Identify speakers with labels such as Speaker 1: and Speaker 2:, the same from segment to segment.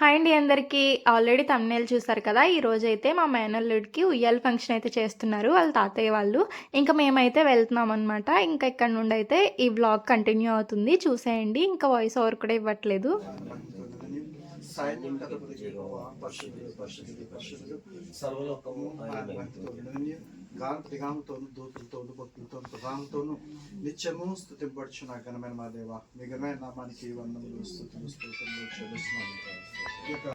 Speaker 1: Hi అండి అందరికీ. Already thumbnail చూసారు కదా ఈ రోజైతే మా మేనల్లుడికి ఉయ్యాల ఫంక్షన్ అయితే చేస్తున్నారు వాళ్ళ తాతయ్య వాళ్ళు. ఇంకా మేమైతే వెళ్తున్నాం అనమాట ఇంకా ఇక్కడ నుండి అయితే ఈ బ్లాగ్ కంటిన్యూ అవుతుంది. చూసేయండి ఇంకా వాయిస్ ఓవర్ కూడా ఇవ్వట్లేదు.
Speaker 2: పరిశుద్ధులు గాంతోను దూతులతోను భక్తులతోను ప్రధానంతోను నిత్యము స్థుతింపడుచు నా ఘనమైన మా దేవ. మీ ఘనమైన నామానికి వందములు స్థుతులు స్థుతులు చెల్లిస్తున్నాను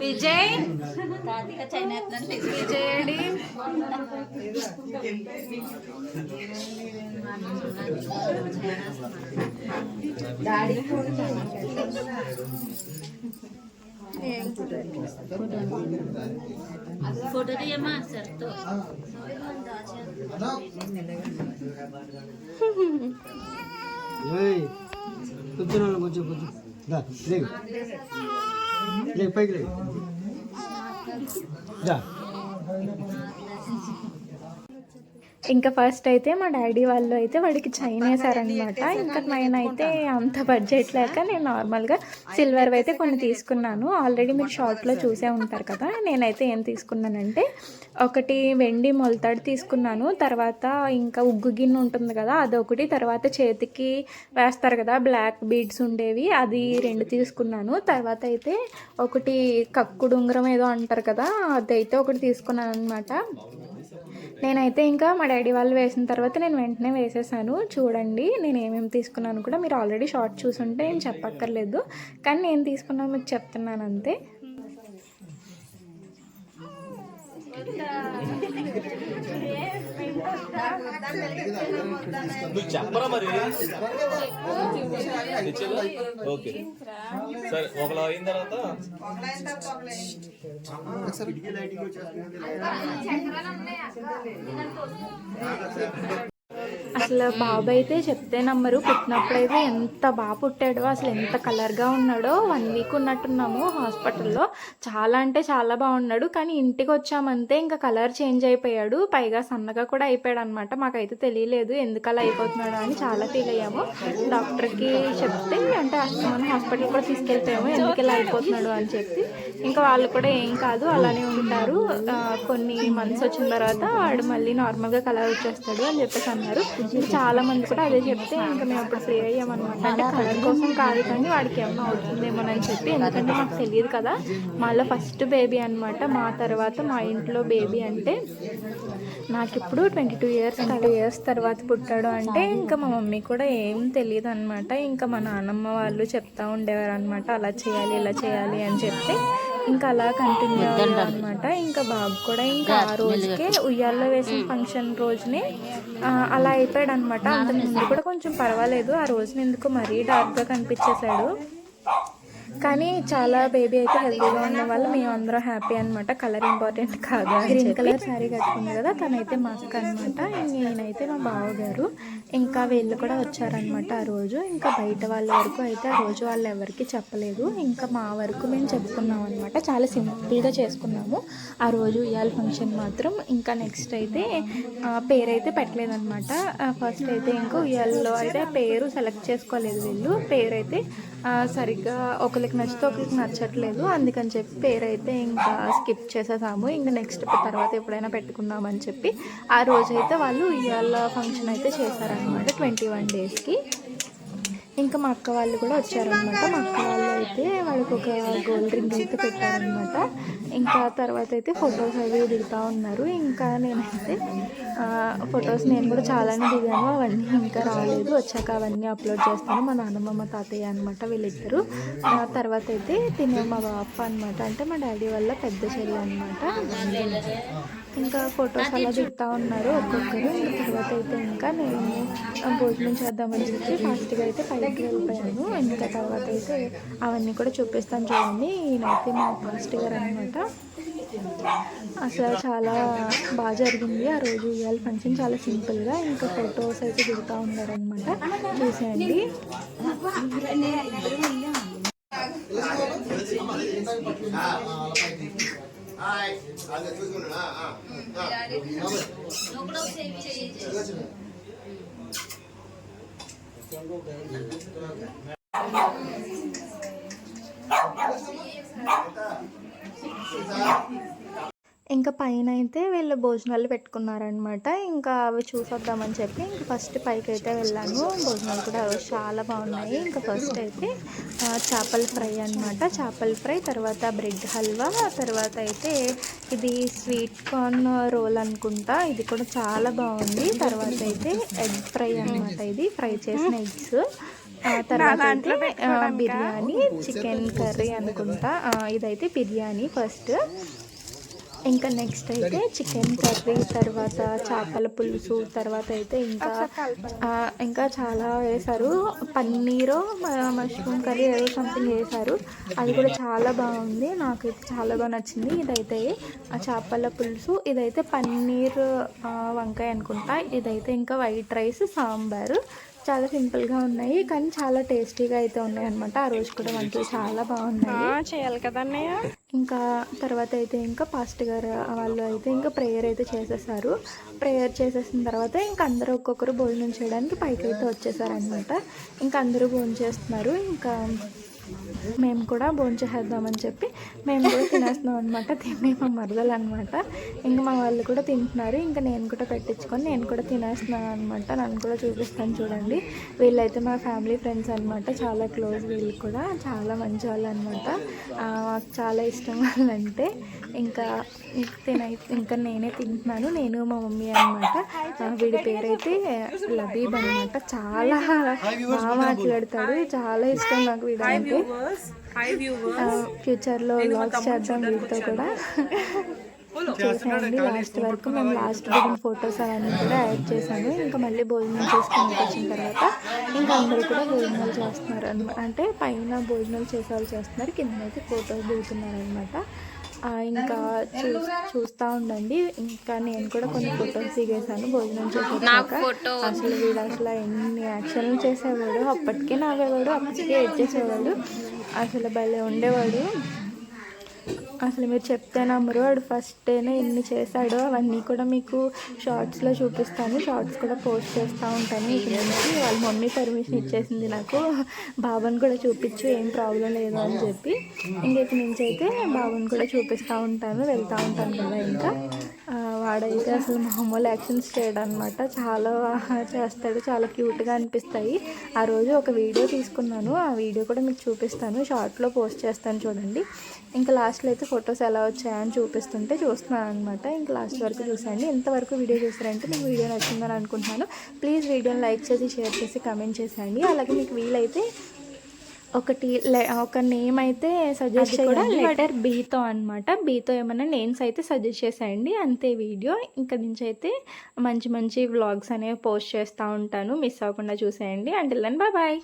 Speaker 1: విజయ్?
Speaker 3: తాతిగా ఫోటో తీయమ్మా సర్తో
Speaker 4: కూర్చున్నాను కొంచెం కొంచెం. దా లేవు లేవు పైకి లేవు దా
Speaker 1: ఇంకా ఫస్ట్ అయితే మా డాడీ వాళ్ళు అయితే వాడికి చైన్ వేసారనమాట ఇంకా నేనైతే అంత బడ్జెట్ లేక నేను నార్మల్గా సిల్వర్ అయితే కొన్ని తీసుకున్నాను. ఆల్రెడీ మీరు షార్ట్లో చూసే ఉంటారు కదా నేనైతే ఏం తీసుకున్నానంటే ఒకటి వెండి మొలతాడు తీసుకున్నాను. తర్వాత ఇంకా ఉగ్గు గిన్నె ఉంటుంది కదా అదొకటి. తర్వాత చేతికి వేస్తారు కదా బ్లాక్ బీడ్స్ ఉండేవి అది రెండు తీసుకున్నాను. తర్వాత అయితే ఒకటి కక్కుడు ఉంగరం ఏదో అంటారు కదా అదైతే ఒకటి తీసుకున్నాను అనమాట నేనైతే ఇంకా మా డాడీ వాళ్ళు వేసిన తర్వాత నేను వెంటనే వేసేసాను. చూడండి నేను ఏమేమి తీసుకున్నాను కూడా మీరు ఆల్రెడీ షార్ట్ చూసుంటే నేను చెప్పక్కర్లేదు. కానీ నేను తీసుకున్నాను మీకు చెప్తున్నాను అంతే.
Speaker 5: నువ్వు చెప్పరా మరి? ఓకే. సరే ఒకలా అయిన తర్వాత?
Speaker 1: అసలు బాబు అయితే చెప్తే నమ్మరు. పుట్టినప్పుడైతే ఎంత బాగా పుట్టాడో అసలు ఎంత కలర్గా ఉన్నాడో వన్ వీక్ ఉన్నట్టున్నాము హాస్పిటల్లో. చాలా అంటే చాలా బాగున్నాడు. కానీ ఇంటికి వచ్చామంతే ఇంకా కలర్ చేంజ్ అయిపోయాడు. పైగా సన్నగా కూడా అయిపోయాడు అనమాట మాకైతే తెలియలేదు ఎందుకు అలా అయిపోతున్నాడు అని చాలా ఫీల్ అయ్యాము. డాక్టర్కి చెప్తే అంటే మనం హాస్పిటల్ కూడా తీసుకెళ్తాము ఎందుకు ఇలా అయిపోతున్నాడు? అని చెప్పి. ఇంకా వాళ్ళు కూడా ఏం కాదు అలానే ఉంటారు. కొన్ని మంత్స్ వచ్చిన తర్వాత వాడు మళ్ళీ నార్మల్గా కలర్ వచ్చేస్తాడు అని చెప్పేసి అన్నారు. చాలా మంది కూడా అదే చెప్తే ఇంకా మేము అప్పుడు ఫ్రీ అయ్యామన్నమాట. అంటే కలర్ కోసం కాదు కానీ వాడికి ఏమన్నా అవుతుందేమోనని చెప్పి ఎందుకంటే మాకు తెలియదు కదా. మళ్ళీ ఫస్ట్ బేబీ అనమాట మా తర్వాత మా ఇంట్లో బేబీ అంటే నాకు ఇప్పుడు twenty two years thirty years తర్వాత పుట్టాడు అంటే ఇంకా మా మమ్మీ కూడా ఏం తెలియదు అనమాట ఇంకా మా నాన్నమ్మ వాళ్ళు చెప్తా ఉండేవారు అనమాట అలా చేయాలి ఇలా చేయాలి అని చెప్పి. ఇంకా అలా కంటిన్యూ అయ్యారు అనమాట ఇంకా బాబు కూడా ఇంకా ఆ రోజుకే ఉయ్యాల్లో వేసిన ఫంక్షన్ రోజునే అలా అయిపోయాడు అనమాట అంతకు ముందు కూడా కొంచెం పర్వాలేదు. ఆ రోజున ఎందుకు మరీ డార్క్గా కనిపించేశాడు. కానీ చాలా బేబీ అయితే హెల్తీగా ఉన్న మేము అందరం హ్యాపీ అనమాట కలర్ ఇంపార్టెంట్ కాదు గ్రీన్ కలర్ శారీ కట్టుకుంది కదా తనైతే మా అక్క అనమాట నేనైతే మా బావగారు ఇంకా వీళ్ళు కూడా వచ్చారనమాట ఆ రోజు. ఇంకా బయట వాళ్ళ వరకు అయితే ఆ రోజు వాళ్ళు ఎవరికి చెప్పలేదు. ఇంకా మా వరకు మేము చెప్పుకున్నాం అనమాట చాలా సింపుల్గా చేసుకున్నాము. ఆ రోజు ఇవాళ ఫంక్షన్ మాత్రం. ఇంకా నెక్స్ట్ అయితే పేరైతే పెట్టలేదన్నమాట. ఫస్ట్ అయితే ఇంకా ఉయ్యాలలో అయితే పేరు సెలెక్ట్ చేసుకోలేదు వీళ్ళు. పేరు అయితే ఆ, సరిగ్గా ఒకరికి నచ్చితే ఒకరికి నచ్చట్లేదు. అందుకని చెప్పి పేరైతే ఇంకా స్కిప్ చేసేసాము. ఇంకా నెక్స్ట్ తర్వాత ఎప్పుడైనా పెట్టుకుందామని చెప్పి ఆ రోజైతే వాళ్ళు ఇవాళ ఫంక్షన్ అయితే చేశారనమాట ట్వంటీ వన్ డేస్కి. ఇంకా మా అక్క వాళ్ళు కూడా వచ్చారనమాట మా అక్క వాళ్ళు అయితే వాళ్ళకి ఒక గోల్డ్ రింగ్ అయితే పెట్టారనమాట ఇంకా తర్వాత అయితే ఫొటోస్ అవి దిగుతూ ఉన్నారు. ఇంకా నేనైతే ఫొటోస్ నేను కూడా చాలానే దిగాను. అవన్నీ ఇంకా రాలేదు. వచ్చాక అవన్నీ అప్లోడ్ చేస్తాను. మా నాన్నమ్మ మా తాతయ్య అనమాట వీళ్ళిద్దరు. ఆ తర్వాత అయితే తినే మా బాప అనమాట అంటే మా డాడీ వల్ల పెద్ద చెల్లి అనమాట ఇంకా ఫొటోస్ అలా దిగుతూ ఉన్నారు ఒక్కొక్కరు. తర్వాత అయితే ఇంకా నేను భోజనం చేద్దామని చెప్పి ఫాస్ట్గా అయితే పైకి వెళ్ళిపోయాను. ఇంకా తర్వాత అయితే అవన్నీ కూడా చూపిస్తాను చూడండి. ఈయనైతే మా ఫాస్ట్ గారు అనమాట అసలు చాలా బాగా జరిగింది ఆ రోజు. ఇవాళ ఫంక్షన్ చాలా సింపుల్గా ఇంకా ఫొటోస్ అయితే దిగుతూ ఉన్నారనమాట చూసేయండి. చూసుకున్నా ఇంకా పైన అయితే వీళ్ళు భోజనాలు పెట్టుకున్నారనమాట ఇంకా అవి చూసొద్దామని చెప్పి ఇంకా ఫస్ట్ పైకి అయితే వెళ్ళాను. భోజనాలు కూడా చాలా బాగున్నాయి. ఇంకా ఫస్ట్ అయితే చేపల ఫ్రై అన్నమాట. చేపల ఫ్రై తర్వాత బ్రెడ్ హల్వా తర్వాత అయితే ఇది స్వీట్ కార్న్ రోల్ అనుకుంటా. ఇది కూడా చాలా బాగుంది. తర్వాత అయితే ఎగ్ ఫ్రై అన్నమాట ఇది. ఫ్రై చేసిన ఎగ్స్. తర్వాత బిర్యానీ చికెన్ కర్రీ అనుకుంటా. ఇదైతే బిర్యానీ ఫస్ట్. ఇంకా నెక్స్ట్ అయితే చికెన్ కర్రీ తర్వాత చేపల పులుసు తర్వాత అయితే ఇంకా ఇంకా చాలా వేశారు. పన్నీరు మష్రూమ్ కర్రీ ఏదో సంథింగ్ వేశారు. అది కూడా చాలా బాగుంది. నాకైతే చాలా బాగా నచ్చింది. ఇదైతే చేపల పులుసు. ఇదైతే పన్నీర్ వంకాయ అనుకుంటా. ఇదైతే ఇంకా వైట్ రైస్ సాంబారు. చాలా సింపుల్గా ఉన్నాయి కానీ చాలా టేస్టీగా అయితే ఉన్నాయి అనమాట ఆ రోజు కూడా వంటలు చాలా బాగున్నాయి.
Speaker 6: చేయాలి కదా అన్నయ్య?
Speaker 1: ఇంకా తర్వాత అయితే ఇంకా పాస్ట్ గారు వాళ్ళు అయితే ఇంకా ప్రేయర్ అయితే చేసేసారు. ప్రేయర్ చేసేసిన తర్వాత ఇంకా అందరూ ఒక్కొక్కరు భోజనం చేయడానికి పైకి అయితే వచ్చేసారనమాట ఇంకా అందరూ భోజనం చేస్తున్నారు. ఇంకా మేము కూడా భోజనం చెప్పి మేము కూడా తినేస్తున్నాం అనమాట తిని మా మరదలు అనమాట ఇంకా మా వాళ్ళు కూడా తింటున్నారు. ఇంకా నేను కూడా పెట్టించుకొని నేను కూడా తినేస్తున్నాను అనమాట నన్ను కూడా చూపిస్తాను చూడండి. వీళ్ళైతే మా ఫ్యామిలీ ఫ్రెండ్స్ అనమాట చాలా క్లోజ్ వీళ్ళు కూడా. చాలా మంచి వాళ్ళు అనమాట మాకు చాలా ఇష్టం వాళ్ళంటే. ఇంకా తిన ఇంకా నేనే తింటున్నాను. నేను మా మమ్మీ అనమాట వీడి పేరైతే లబీబ్ అనమాట చాలా బాగా మాట్లాడతాడు. చాలా ఇష్టం నాకు వీడంటే. ఫ్యూచర్లో వ్లాగ్స్ చేద్దాం వీటితో కూడా. చూసేయండి లాస్ట్ వరకు మేము లాస్ట్ దిగిన ఫొటోస్ అవన్నీ కూడా యాడ్ చేశాను. ఇంకా మళ్ళీ భోజనం చేసుకుని వచ్చిన తర్వాత ఇంకా అందరూ కూడా భోజనాలు చేస్తున్నారు అనమాట అంటే పైన భోజనాలు చేసే వాళ్ళు చేస్తున్నారు. కింద అయితే ఫొటోస్ దిగుతున్నారు అనమాట ఇంకా చూ చూస్తూ ఉండండి. ఇంకా నేను కూడా కొన్ని ఫొటోస్ దిగేశాను భోజనం చేసేసాక అసలు వీడు అసలు ఎన్ని యాక్షన్లు చేసేవాడు అప్పటికే నవ్వేవాడు అప్పటికే ఏడ్ చేసేవాడు అసలు భలే ఉండేవాడు. అసలు మీరు చెప్తే నమ్మరు. వాడు ఫస్ట్ డేనే ఎన్ని చేశాడో అవన్నీ కూడా మీకు షార్ట్స్లో చూపిస్తాను. షార్ట్స్ కూడా పోస్ట్ చేస్తూ ఉంటాను. ఇక నుంచి వాళ్ళ మమ్మీ పర్మిషన్ ఇచ్చేసింది నాకు. బాబుని కూడా చూపించు ఏం ప్రాబ్లం లేదు అని చెప్పి. ఇంక ఇక నుంచి అయితే బాబుని కూడా చూపిస్తూ ఉంటాను వెళ్తూ ఉంటాను కదా ఇంకా. వాడైతే అసలు మామూలు యాక్షన్స్ చేయడం అనమాట చాలా చేస్తాడు చాలా క్యూట్గా అనిపిస్తాయి. ఆ రోజు ఒక వీడియో తీసుకున్నాను. ఆ వీడియో కూడా మీకు చూపిస్తాను. షార్ట్లో పోస్ట్ చేస్తాను చూడండి. ఇంకా లాస్ట్లో అయితే ఫొటోస్ ఎలా వచ్చాయని చూపిస్తుంటే చూస్తున్నాను అనమాట ఇంకా లాస్ట్ వరకు చూసండి ఎంతవరకు వీడియో చూసారంటే మీకు వీడియో నచ్చిందని అనుకుంటున్నాను. ప్లీజ్ వీడియోని లైక్ చేసి షేర్ చేసి కమెంట్ చేసేయండి. అలాగే మీకు వీలైతే ఒకటి ఒక నేమ్ అయితే సజెస్ట్ కూడా లెటర్ బీతో అనమాట బీతో ఏమైనా నేమ్స్ అయితే సజెస్ట్ చేసేయండి. అంతే వీడియో ఇంకా నుంచి అయితే మంచి మంచి వ్లాగ్స్ అనేవి పోస్ట్ చేస్తూ ఉంటాను. మిస్ అవ్వకుండా చూసేయండి. అంటే బాయ్ బాయ్